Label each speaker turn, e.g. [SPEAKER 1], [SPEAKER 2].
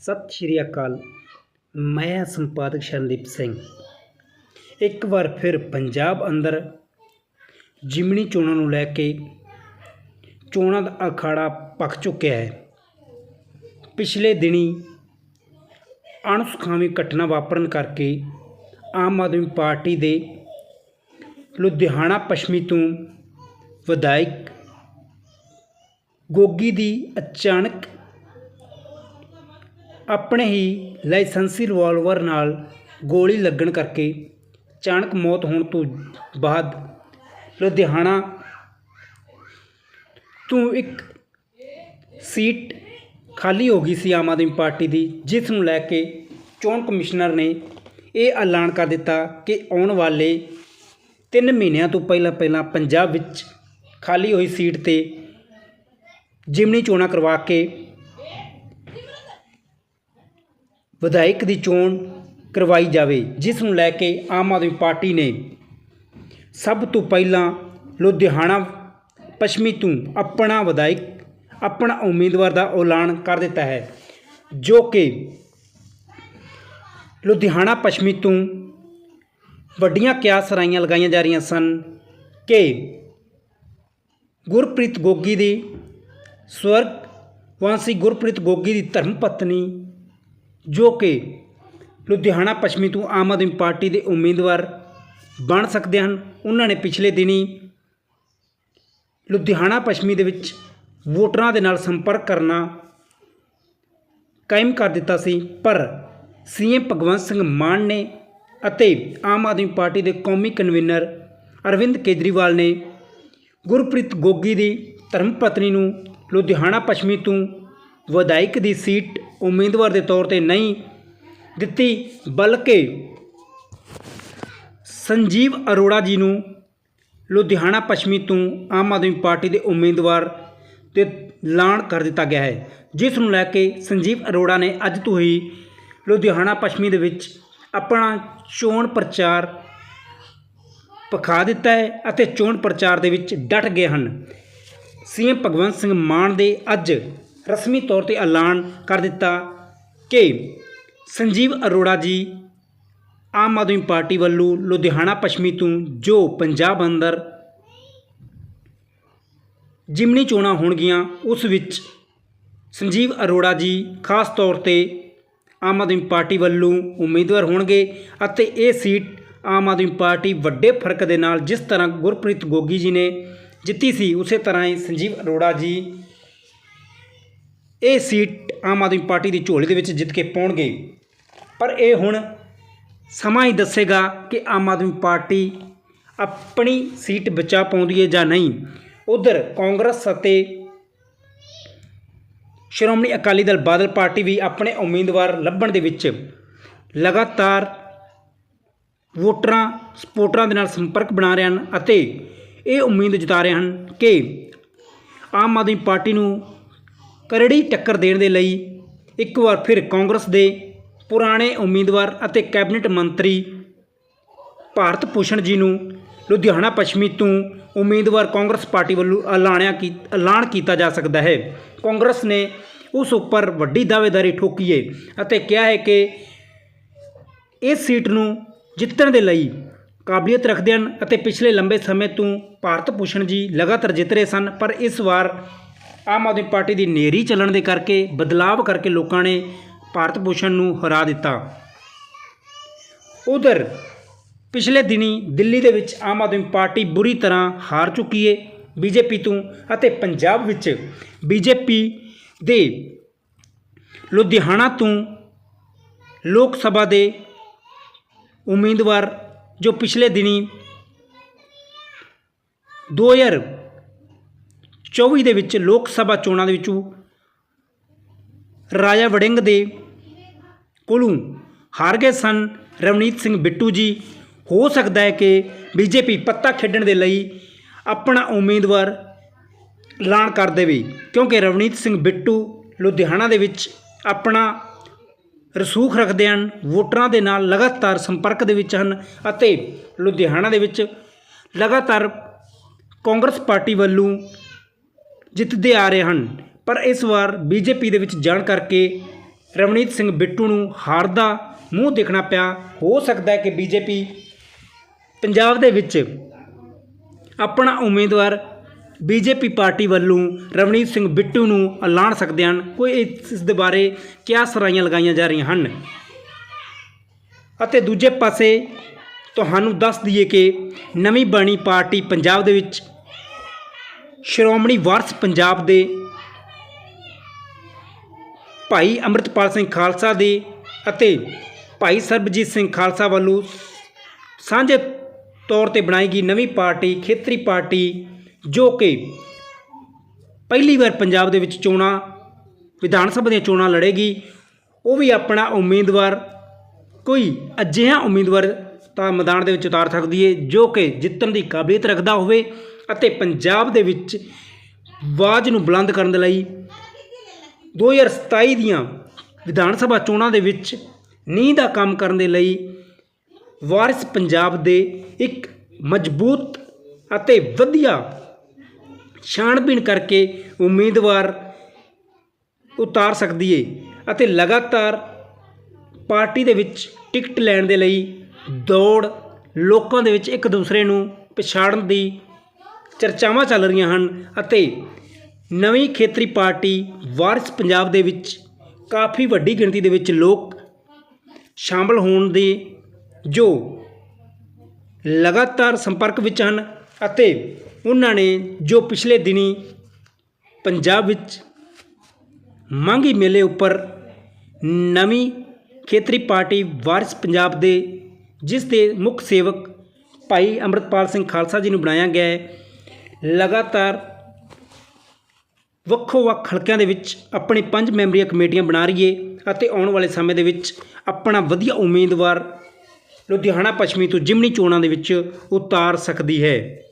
[SPEAKER 1] ਸਤਿ ਸ਼੍ਰੀ ਅਕਾਲ, ਮੈਂ ਸੰਪਾਦਕ ਸ਼ਰਨਦੀਪ ਸਿੰਘ। ਇੱਕ ਵਾਰ ਫਿਰ ਪੰਜਾਬ ਅੰਦਰ ਜਿਮਣੀ ਚੋਣਾਂ ਨੂੰ ਲੈ ਕੇ ਚੋਣਾਂ ਦਾ ਅਖਾੜਾ ਪੱਕ ਚੁੱਕਿਆ ਹੈ। ਪਿਛਲੇ ਦਿਨੀ ਅਣਸੁਖਾਵੀ ਘਟਨਾ ਵਾਪਰਨ ਕਰਕੇ ਆਮ ਆਦਮੀ ਪਾਰਟੀ ਦੇ ਲੁਧਿਆਣਾ ਪੱਛਮੀ ਤੋਂ ਵਿਧਾਇਕ ਗੋਗੀ ਦੀ ਅਚਾਨਕ ਆਪਣੇ ਹੀ ਲਾਇਸੈਂਸੀ ਰਿਵਾਲਵਰ ਨਾਲ ਗੋਲੀ ਲੱਗਣ ਕਰਕੇ ਅਚਾਨਕ ਮੌਤ ਹੋਣ ਤੋਂ ਬਾਅਦ ਲੁਧਿਆਣਾ ਤੋਂ ਇੱਕ ਸੀਟ ਖਾਲੀ ਹੋ ਗਈ ਸੀ ਆਮ ਆਦਮੀ ਪਾਰਟੀ ਦੀ, ਜਿਸ ਨੂੰ ਲੈ ਕੇ ਚੋਣ ਕਮਿਸ਼ਨਰ ਨੇ ਇਹ ਐਲਾਨ ਕਰ ਦਿੱਤਾ ਕਿ ਆਉਣ ਵਾਲੇ 3 ਮਹੀਨਿਆਂ ਤੋਂ ਪਹਿਲਾਂ ਪਹਿਲਾਂ ਪੰਜਾਬ ਵਿੱਚ ਖਾਲੀ ਹੋਈ ਸੀਟ ਤੇ ਜਿਮਨੀ ਚੋਣਾਂ ਕਰਵਾ ਕੇ ਵਿਧਾਇਕ ਦੀ ਚੋਣ ਕਰਵਾਈ ਜਾਵੇ, ਜਿਸ ਨੂੰ ਲੈ ਕੇ ਆਮ ਆਦਮੀ ਪਾਰਟੀ ਨੇ ਸਭ ਤੋਂ ਪਹਿਲਾਂ ਲੁਧਿਆਣਾ ਪੱਛਮੀ ਤੋਂ ਆਪਣਾ ਵਿਧਾਇਕ, ਆਪਣਾ ਉਮੀਦਵਾਰ ਦਾ ਐਲਾਨ ਕਰ ਦਿੱਤਾ ਹੈ, ਜੋ ਕਿ ਲੁਧਿਆਣਾ ਪੱਛਮੀ ਤੋਂ ਵੱਡੀਆਂ ਕਿਆਸਰਾਈਆਂ ਲਗਾਈਆਂ ਜਾ ਰਹੀਆਂ ਸਨ ਕਿ ਗੁਰਪ੍ਰੀਤ ਗੋਗੀ ਦੀ ਸਵਰਗ ਵਾਂਸੀ ਗੁਰਪ੍ਰੀਤ ਗੋਗੀ ਦੀ ਧਰਮ ਪਤਨੀ ਜੋ ਕਿ ਲੁਧਿਆਣਾ ਪੱਛਮੀ ਤੋਂ ਆਮ ਆਦਮੀ ਪਾਰਟੀ ਦੇ ਉਮੀਦਵਾਰ ਬਣ ਸਕਦੇ ਹਨ। ਉਹਨਾਂ ਨੇ ਪਿਛਲੇ ਦਿਨੀ ਲੁਧਿਆਣਾ ਪੱਛਮੀ ਦੇ ਵਿੱਚ ਵੋਟਰਾਂ ਦੇ ਨਾਲ ਸੰਪਰਕ ਕਰਨਾ ਕਾਇਮ ਕਰ ਦਿੱਤਾ ਸੀ, ਪਰ ਸੀਐਮ ਭਗਵੰਤ ਸਿੰਘ ਮਾਨ ਨੇ ਅਤੇ ਆਮ ਆਦਮੀ ਪਾਰਟੀ ਦੇ ਕੌਮੀ ਕਨਵੀਨਰ ਅਰਵਿੰਦ ਕੇਜਰੀਵਾਲ ਨੇ ਗੁਰਪ੍ਰੀਤ ਗੋਗੀ ਦੀ ਧਰਮ ਪਤਨੀ ਨੂੰ ਲੁਧਿਆਣਾ ਪੱਛਮੀ ਤੋਂ ਵਿਧਾਇਕ ਦੀ ਸੀਟ ਉਮੀਦਵਾਰ ਦੇ ਤੌਰ ਤੇ ਨਹੀਂ ਦਿੱਤੀ, ਬਲਕਿ ਸੰਜੀਵ ਅਰੋੜਾ ਜੀ ਨੂੰ ਲੁਧਿਆਣਾ ਪੱਛਮੀ ਤੋਂ ਆਮ ਆਦਮੀ ਪਾਰਟੀ ਦੇ ਉਮੀਦਵਾਰ ਤੇ ਐਲਾਨ ਕਰ ਦਿੱਤਾ ਗਿਆ ਹੈ, ਜਿਸ ਨੂੰ ਲੈ ਕੇ ਸੰਜੀਵ ਅਰੋੜਾ ਨੇ ਅੱਜ ਤੋਂ ਹੀ ਲੁਧਿਆਣਾ ਪੱਛਮੀ ਦੇ ਵਿੱਚ ਆਪਣਾ ਚੋਣ ਪ੍ਰਚਾਰ ਪਖਾ ਦਿੱਤਾ ਹੈ ਅਤੇ ਚੋਣ ਪ੍ਰਚਾਰ ਦੇ ਵਿੱਚ ਡਟ ਗਏ ਹਨ। ਸੀਐਮ ਭਗਵੰਤ ਸਿੰਘ ਮਾਨ ਦੇ ਅੱਜ ਰਸਮੀ ਤੌਰ ਤੇ ਐਲਾਨ ਕਰ ਦਿੱਤਾ ਕਿ ਸੰਜੀਵ ਅਰੋੜਾ ਜੀ ਆਮ ਆਦਮੀ ਪਾਰਟੀ ਵੱਲੋਂ ਲੁਧਿਆਣਾ ਪੱਛਮੀ ਤੋਂ ਜੋ ਪੰਜਾਬ ਅੰਦਰ ਜਿਮਨੀ ਚੋਣਾਂ ਹੋਣਗੀਆਂ, ਉਸ ਵਿੱਚ ਸੰਜੀਵ ਅਰੋੜਾ ਜੀ ਖਾਸ ਤੌਰ ਤੇ ਆਮ ਆਦਮੀ ਪਾਰਟੀ ਵੱਲੋਂ ਉਮੀਦਵਾਰ ਹੋਣਗੇ ਅਤੇ ਇਹ ਸੀਟ ਆਮ ਆਦਮੀ ਪਾਰਟੀ ਵੱਡੇ ਫ਼ਰਕ ਦੇ ਨਾਲ ਜਿਸ ਤਰ੍ਹਾਂ ਗੁਰਪ੍ਰੀਤ ਗੋਗੀ ਜੀ ਨੇ ਜਿੱਤੀ ਸੀ, ਉਸੇ ਤਰ੍ਹਾਂ ਹੀ ਸੰਜੀਵ ਅਰੋੜਾ ਜੀ ਇਹ ਸੀਟ ਆਮ ਆਦਮੀ ਪਾਰਟੀ ਦੀ ਝੋਲੀ ਦੇ ਵਿੱਚ ਜਿੱਤ ਕੇ ਪਾਉਣਗੇ। ਪਰ ਇਹ ਹੁਣ ਸਮਾਂ ਹੀ ਦੱਸੇਗਾ ਕਿ ਆਮ ਆਦਮੀ ਪਾਰਟੀ ਆਪਣੀ ਸੀਟ ਬਚਾ ਪਾਉਂਦੀ ਹੈ ਜਾਂ ਨਹੀਂ। ਉਧਰ ਕਾਂਗਰਸ ਅਤੇ ਸ਼੍ਰੋਮਣੀ ਅਕਾਲੀ ਦਲ ਬਾਦਲ ਪਾਰਟੀ ਵੀ ਆਪਣੇ ਉਮੀਦਵਾਰ ਲੱਭਣ ਦੇ ਵਿੱਚ ਲਗਾਤਾਰ ਵੋਟਰਾਂ ਸਪੋਰਟਰਾਂ ਦੇ ਨਾਲ ਸੰਪਰਕ ਬਣਾ ਰਹੇ ਹਨ ਅਤੇ ਇਹ ਉਮੀਦ ਜਤਾ ਰਹੇ ਹਨ ਕਿ ਆਮ ਆਦਮੀ ਪਾਰਟੀ ਨੂੰ ਕਰੜੀ ਟੱਕਰ ਦੇਣ ਦੇ ਲਈ ਇੱਕ ਵਾਰ ਫਿਰ ਕਾਂਗਰਸ ਦੇ ਪੁਰਾਣੇ ਉਮੀਦਵਾਰ ਅਤੇ ਕੈਬਨਿਟ ਮੰਤਰੀ ਭਾਰਤ ਭੂਸ਼ਣ ਜੀ ਨੂੰ ਲੁਧਿਆਣਾ ਪੱਛਮੀ ਤੋਂ ਉਮੀਦਵਾਰ ਕਾਂਗਰਸ ਪਾਰਟੀ ਵੱਲੋਂ ਐਲਾਨਿਆ ਕੀ, ਐਲਾਨ ਕੀਤਾ ਜਾ ਸਕਦਾ ਹੈ। ਕਾਂਗਰਸ ਨੇ ਉਸ ਉੱਪਰ ਵੱਡੀ ਦਾਅਵੇਦਾਰੀ ਠੋਕੀ ਹੈ ਅਤੇ ਕਿਹਾ ਹੈ ਕਿ ਇਸ ਸੀਟ ਨੂੰ ਜਿੱਤਣ ਦੇ ਲਈ ਕਾਬਲੀਅਤ ਰੱਖਦੇ ਹਨ ਅਤੇ ਪਿਛਲੇ ਲੰਬੇ ਸਮੇਂ ਤੋਂ ਭਾਰਤ ਭੂਸ਼ਣ ਜੀ ਲਗਾਤਾਰ ਜਿੱਤ ਰਹੇ ਸਨ, ਪਰ ਇਸ ਵਾਰ ਆਮ ਆਦਮੀ ਪਾਰਟੀ ਦੀ ਨੇਰੀ ਚੱਲਣ ਦੇ ਕਰਕੇ, ਬਦਲਾਵ ਕਰਕੇ ਲੋਕਾਂ ਨੇ ਭਾਰਤ ਭੂਸ਼ਣ ਨੂੰ ਹਰਾ ਦਿੱਤਾ। ਉਧਰ ਪਿਛਲੇ ਦਿਨੀ ਦਿੱਲੀ ਦੇ ਵਿੱਚ ਆਮ ਆਦਮੀ ਪਾਰਟੀ ਬੁਰੀ ਤਰ੍ਹਾਂ ਹਾਰ ਚੁੱਕੀ ਹੈ ਬੀਜੇਪੀ ਤੋਂ ਅਤੇ ਪੰਜਾਬ ਵਿੱਚ ਬੀਜੇਪੀ ਦੇ ਲੁਧਿਆਣਾ ਤੋਂ ਲੋਕ ਸਭਾ ਦੇ ਉਮੀਦਵਾਰ ਜੋ ਪਿਛਲੇ ਦਿਨੀ 2024 ਦੇ ਵਿੱਚ ਲੋਕ ਸਭਾ ਚੋਣਾਂ ਦੇ ਵਿੱਚੋਂ ਰਾਜਾ ਵੜਿੰਗ ਦੇ ਕੋਲੋਂ ਹਾਰ ਗਏ ਸਨ। ਰਵਨੀਤ ਸਿੰਘ ਬਿੱਟੂ ਜੀ, ਹੋ ਸਕਦਾ ਹੈ ਕਿ ਬੀਜੇਪੀ ਪੱਤਾ ਖੇਡਣ ਦੇ ਲਈ ਆਪਣਾ ਉਮੀਦਵਾਰ ਐਲਾਨ ਕਰ ਦੇਵੇ, ਕਿਉਂਕਿ ਰਵਨੀਤ ਸਿੰਘ ਬਿੱਟੂ ਲੁਧਿਆਣਾ ਦੇ ਵਿੱਚ ਆਪਣਾ ਰਸੂਖ ਰੱਖਦੇ ਹਨ, ਵੋਟਰਾਂ ਦੇ ਨਾਲ ਲਗਾਤਾਰ ਸੰਪਰਕ ਦੇ ਵਿੱਚ ਹਨ ਅਤੇ ਲੁਧਿਆਣਾ ਦੇ ਵਿੱਚ ਲਗਾਤਾਰ ਕਾਂਗਰਸ ਪਾਰਟੀ ਵੱਲੋਂ ਜਿੱਤਦੇ ਆ ਰਹੇ ਹਨ। ਪਰ ਇਸ ਵਾਰ ਬੀਜੇਪੀ ਦੇ ਵਿੱਚ ਜਾਣ ਕਰਕੇ ਰਵਨੀਤ ਸਿੰਘ ਬਿੱਟੂ ਨੂੰ ਹਾਰ ਦਾ ਮੂੰਹ ਦੇਖਣਾ ਪਿਆ। ਹੋ ਸਕਦਾ ਹੈ ਕਿ ਬੀਜੇਪੀ ਪੰਜਾਬ ਦੇ ਵਿੱਚ ਆਪਣਾ ਉਮੀਦਵਾਰ ਬੀਜੇਪੀ ਪਾਰਟੀ ਵੱਲੋਂ ਰਵਨੀਤ ਸਿੰਘ ਬਿੱਟੂ ਨੂੰ ਐਲਾਨ ਸਕਦੇ ਹਨ। ਕੋਈ ਇਸ ਦੇ ਬਾਰੇ ਕਿਆ ਸਰਾਈਆਂ ਲਗਾਈਆਂ ਜਾ ਰਹੀਆਂ ਹਨ? ਅਤੇ ਦੂਜੇ ਪਾਸੇ ਤੁਹਾਨੂੰ ਦੱਸ ਦਈਏ ਕਿ ਨਵੀਂ ਬਣੀ ਪਾਰਟੀ ਪੰਜਾਬ ਦੇ ਵਿੱਚ ਸ਼੍ਰੋਮਣੀ ਵਾਰਸ ਪੰਜਾਬ ਦੇ ਭਾਈ ਅੰਮ੍ਰਿਤਪਾਲ ਸਿੰਘ ਖਾਲਸਾ ਦੇ ਅਤੇ ਭਾਈ ਸਰਬਜੀਤ ਸਿੰਘ ਖਾਲਸਾ ਵੱਲੋਂ ਸਾਂਝੇ ਤੌਰ ਤੇ ਬਣਾਈ ਗਈ ਨਵੀਂ ਪਾਰਟੀ, ਖੇਤਰੀ ਪਾਰਟੀ, ਜੋ ਕਿ ਪਹਿਲੀ ਵਾਰ ਪੰਜਾਬ ਦੇ ਵਿੱਚ ਚੋਣਾਂ, ਵਿਧਾਨ ਸਭਾ ਦੀਆਂ ਚੋਣਾਂ ਲੜੇਗੀ। ਉਹ ਵੀ ਆਪਣਾ ਉਮੀਦਵਾਰ, ਕੋਈ ਅਜਿਹਾ ਉਮੀਦਵਾਰ ਤਾਂ ਮੈਦਾਨ ਦੇ ਵਿੱਚ ਉਤਾਰ ਸਕਦੀ ਹੈ ਜੋ ਕਿ ਜਿੱਤਣ ਦੀ ਕਾਬਲੀਅਤ ਰੱਖਦਾ ਹੋਵੇ। ਅਤੇ ਪੰਜਾਬ ਦੇ ਵਿੱਚ ਆਵਾਜ਼ ਨੂੰ ਬੁਲੰਦ ਕਰਨ ਦੇ ਲਈ 2027 ਦੀਆਂ ਵਿਧਾਨ ਸਭਾ ਚੋਣਾਂ ਦੇ ਵਿੱਚ ਨੀਂਹ ਦਾ ਕੰਮ ਕਰਨ ਦੇ ਲਈ ਵਾਰਿਸ ਪੰਜਾਬ ਦੇ ਇੱਕ ਮਜ਼ਬੂਤ ਅਤੇ ਵਧੀਆ ਛਾਣਬੀਣ ਕਰਕੇ ਉਮੀਦਵਾਰ ਉਤਾਰ ਸਕਦੀ ਏ ਅਤੇ ਲਗਾਤਾਰ ਪਾਰਟੀ ਦੇ ਵਿੱਚ ਟਿਕਟ ਲੈਣ ਦੇ ਲਈ ਦੌੜ ਲੋਕਾਂ ਦੇ ਵਿੱਚ ਇੱਕ ਦੂਸਰੇ ਨੂੰ ਪਛਾੜਨ ਦੀ ਚਰਚਾਵਾਂ ਚੱਲ ਰਹੀਆਂ ਹਨ ਅਤੇ ਨਵੀਂ ਖੇਤਰੀ ਪਾਰਟੀ ਵਾਰਿਸ ਪੰਜਾਬ ਦੇ ਵਿੱਚ ਕਾਫੀ ਵੱਡੀ ਗਿਣਤੀ ਦੇ ਵਿੱਚ ਲੋਕ ਸ਼ਾਮਲ ਹੋਣ ਦੇ ਜੋ ਲਗਾਤਾਰ ਸੰਪਰਕ ਵਿੱਚ ਹਨ ਅਤੇ ਉਹਨਾਂ ਨੇ ਜੋ ਪਿਛਲੇ ਦਿਨੀ ਪੰਜਾਬ ਵਿੱਚ ਮਾਂਗੀ ਮੇਲੇ ਉੱਪਰ ਨਵੀਂ ਖੇਤਰੀ ਪਾਰਟੀ ਵਾਰਿਸ ਪੰਜਾਬ ਦੇ ਜਿਸ ਦੇ ਮੁੱਖ ਸੇਵਕ ਭਾਈ ਅੰਮ੍ਰਿਤਪਾਲ ਸਿੰਘ ਖਾਲਸਾ ਜੀ ਨੂੰ ਬਣਾਇਆ ਗਿਆ ਹੈ ਲਗਾਤਾਰ ਵੱਖੋ ਵੱਖ ਹਲਕਿਆਂ ਦੇ ਵਿੱਚ ਆਪਣੀ ਪੰਜ ਮੈਂਬਰੀਆਂ ਕਮੇਟੀਆਂ ਬਣਾ ਰਹੀ ਏ ਅਤੇ ਆਉਣ ਵਾਲੇ ਸਮੇਂ ਦੇ ਵਿੱਚ ਆਪਣਾ ਵਧੀਆ ਉਮੀਦਵਾਰ ਲੁਧਿਆਣਾ ਪੱਛਮੀ ਤੋਂ ਜਿਮਨੀ ਚੋਣਾਂ ਦੇ ਵਿੱਚ ਉਤਾਰ ਸਕਦੀ ਹੈ।